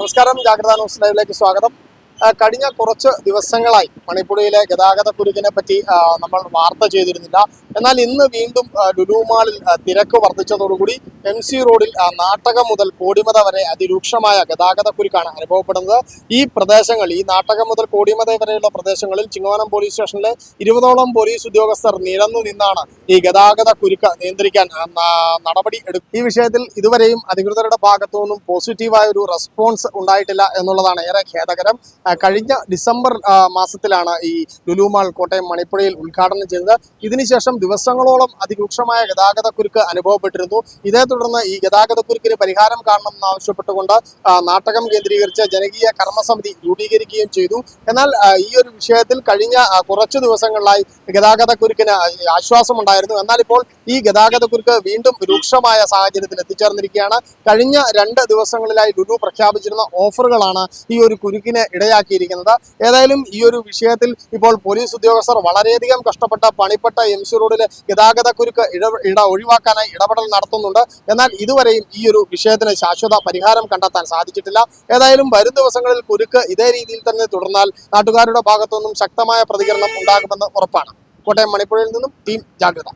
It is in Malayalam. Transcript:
നമസ്കാരം. ജാഗ്രതാ ന്യൂസ് ലൈവിലേക്ക് സ്വാഗതം. കഴിഞ്ഞ കുറച്ച് ദിവസങ്ങളായി മണിപ്പുഴയിലെ ഗതാഗത കുരുക്കിനെ പറ്റി നമ്മൾ വാർത്ത ചെയ്തിരുന്നില്ല. എന്നാൽ ഇന്ന് വീണ്ടും ആ, ലുലു മാളിൽ ആ, തിരക്ക് വർദ്ധിച്ചതോടുകൂടി എം സി റോഡിൽ നാട്ടകം മുതൽ കോടിമത വരെ അതിരൂക്ഷമായ ഗതാഗത കുരുക്കാണ് അനുഭവപ്പെടുന്നത്. ഈ പ്രദേശങ്ങൾ ഈ നാട്ടകം മുതൽ കോടിമത വരെയുള്ള പ്രദേശങ്ങളിൽ ചിങ്ങവനം പോലീസ് സ്റ്റേഷനിലെ ഇരുപതോളം പോലീസ് ഉദ്യോഗസ്ഥർ നിരന്നു നിന്നാണ് ഈ ഗതാഗത കുരുക്ക് നിയന്ത്രിക്കാൻ നടപടി എടുക്കും ഈ വിഷയത്തിൽ ഇതുവരെയും അധികൃതരുടെ ഭാഗത്തു നിന്നും പോസിറ്റീവായ ഒരു റെസ്പോൺസ് ഉണ്ടായിട്ടില്ല എന്നുള്ളതാണ് ഏറെ ഖേദകരം. കഴിഞ്ഞ ഡിസംബർ മാസത്തിലാണ് ഈ ലുലുമാൾ കോട്ടയം മണിപ്പുഴയിൽ ഉദ്ഘാടനം ചെയ്തത്. ഇതിനുശേഷം ദിവസങ്ങളോളം അതിരൂക്ഷമായ ഗതാഗത കുരുക്ക് അനുഭവപ്പെട്ടിരുന്നു. ഇതേ തുടർന്ന് ഈ ഗതാഗത കുരുക്കിന് പരിഹാരം കാണണമെന്ന് ആവശ്യപ്പെട്ടുകൊണ്ട് നാട്ടകം കേന്ദ്രീകരിച്ച് ജനകീയ കർമ്മസമിതി രൂപീകരിക്കുകയും ചെയ്തു. എന്നാൽ ഈ ഒരു വിഷയത്തിൽ കഴിഞ്ഞ കുറച്ച് ദിവസങ്ങളിലായി കുരുക്കിന് ആശ്വാസമുണ്ടായിരുന്നു. എന്നാൽ ഇപ്പോൾ ഈ ഗതാഗത കുരുക്ക് വീണ്ടും രൂക്ഷമായ സാഹചര്യത്തിൽ എത്തിച്ചേർന്നിരിക്കുകയാണ്. കഴിഞ്ഞ രണ്ട് ദിവസങ്ങളിലായി ലുലു പ്രഖ്യാപിച്ചിരുന്ന ഓഫറുകളാണ് ഈ ഒരു കുരുക്കിന് ഇടയാക്കിയിരിക്കുന്നത് ഏതായാലും ഈ ഒരു വിഷയത്തിൽ ഇപ്പോൾ പോലീസ് ഉദ്യോഗസ്ഥർ വളരെയധികം കഷ്ടപ്പെട്ട പണിപ്പെട്ട എം സി റോഡിലെ ഗതാഗത കുരുക്ക് ഇട ഒഴിവാക്കാനായി ഇടപെടൽ നടത്തുന്നുണ്ട്. എന്നാൽ ഇതുവരെയും ഈ ഒരു വിഷയത്തിന് ശാശ്വത പരിഹാരം കണ്ടെത്താൻ സാധിച്ചിട്ടില്ല. ഏതായാലും വരും ദിവസങ്ങളിൽ കുരുക്ക് ഇതേ രീതിയിൽ തന്നെ തുടർന്നാൽ നാട്ടുകാരുടെ ഭാഗത്തുനിന്നും ശക്തമായ പ്രതികരണം ഉണ്ടാകുമെന്ന് ഉറപ്പാണ്. കോട്ടയം മണിപ്പുഴയിൽ നിന്നും ടീം ജാഗ്രത.